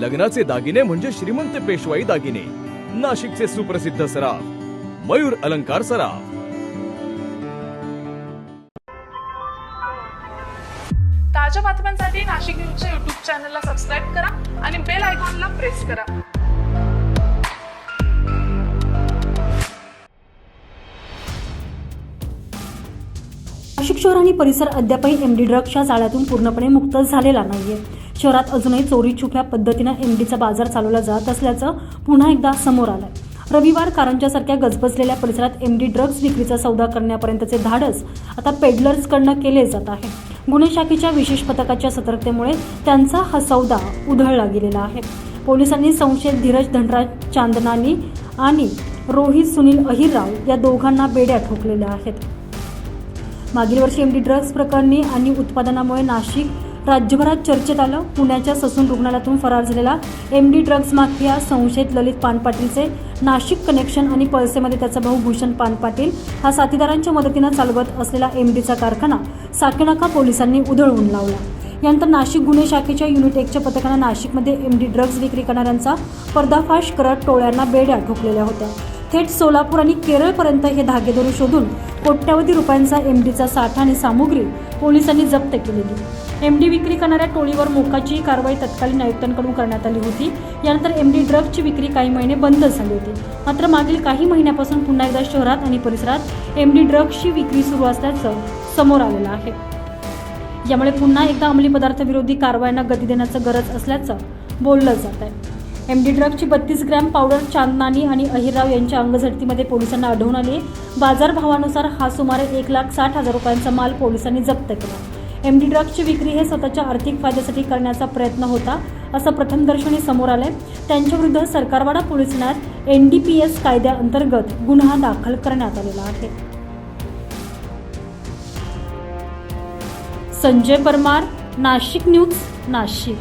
लग्नाचे दागिने म्हणजे श्रीमंत पेशवाई दागिने. नाशिकचे सुप्रसिद्ध सराफ. मयूर अलंकार सराफ. ताज्या बातम्यांसाठी नाशिक न्यूजच्या युट्यूब चॅनलला सबस्क्राईब करा आणि बेल आयकॉनला प्रेस करा. नाशिक शहर आणि परिसर अद्यापही एमडी ड्रग्सच्या जाळ्यातून पूर्णपणे मुक्त झालेला नाहीये. शहरात अजूनही चोरी छुप्या पद्धतीनं एमडीचा बाजार चालवला जात असल्याचं पुन्हा एकदा समोर आलंय. रविवार कारंजासारख्या गजबजलेल्या परिसरात एमडी ड्रग्ज विक्रीचा सौदा करण्यापर्यंतचे धाडस आता पेडलर्सकडनं केले जात आहे. गुन्हे शाखेच्या विशेष पथकाच्या सतर्कतेमुळे त्यांचा हा सौदा उधळला गेलेला आहे. पोलिसांनी संशयित धीरज धनराज चांदनानी आणि रोहित सुनील अहिरराव या दोघांना बेड्या ठोकलेल्या आहेत. मागील वर्षी एमडी ड्रग्ज प्रकरणी आणि उत्पादनामुळे नाशिक राज्यभरात चर्चेत आलं. पुण्याच्या ससून रुग्णालयातून फरार झालेला एम डी ड्रग्ज माफिया संशयित ललित पानपाटीलचे नाशिक कनेक्शन आणि पळसेमध्ये त्याचा भाऊ भूषण पानपाटील हा साथीदारांच्या मदतीनं चालवत असलेला एम डीचा कारखाना साकेनाका पोलिसांनी उधळवून लावला. यानंतर नाशिक गुन्हे शाखेच्या युनिट एकच्या पथकानं नाशिकमध्ये एम डी ड्रग्ज विक्री करणाऱ्यांचा पर्दाफाश करत टोळ्यांना बेड्या ठोकलेल्या होत्या. थेट सोलापूर आणि केरळपर्यंत हे धागेदोरे शोधून कोट्यावधी रुपयांचा एम डीचा साठा आणि सामुग्री पोलिसांनी जप्त केलेली. एम डी विक्री करणाऱ्या टोळीवर मोकाची कारवाई तत्कालीन आयुक्तांकडून करण्यात आली होती. यानंतर एमडी ड्रग्जची विक्री काही महिने बंद झाली होती. मात्र मागील काही महिन्यापासून पुन्हा एकदा शहरात आणि परिसरात एम डी ड्रग्जची विक्री सुरू असल्याचं समोर आलेलं आहे. यामुळे पुन्हा एकदा अंमली पदार्थ विरोधी कारवायांना गती देण्याचं गरज असल्याचं बोललं जात आहे एम डी ड्रगची बत्तीस ग्रॅम पावडर चांदनानी आणि अहिरराव यांच्या अंगझडतीमध्ये पोलिसांना आढळून आली. बाजारभावानुसार हा सुमारे एक लाख साठ हजार रुपयांचा माल पोलिसांनी जप्त केला. एम डी ड्रग्सची विक्री हे स्वतःच्या आर्थिक फायद्यासाठी करण्याचा प्रयत्न होता असं प्रथमदर्शनी समोर आलंय. त्यांच्याविरुद्ध सरकारवाडा पोलीस ठाण्यात एन डी पी एस कायद्याअंतर्गत गुन्हा दाखल करण्यात आलेला आहे. संजय परमार नाशिक न्यूज नाशिक.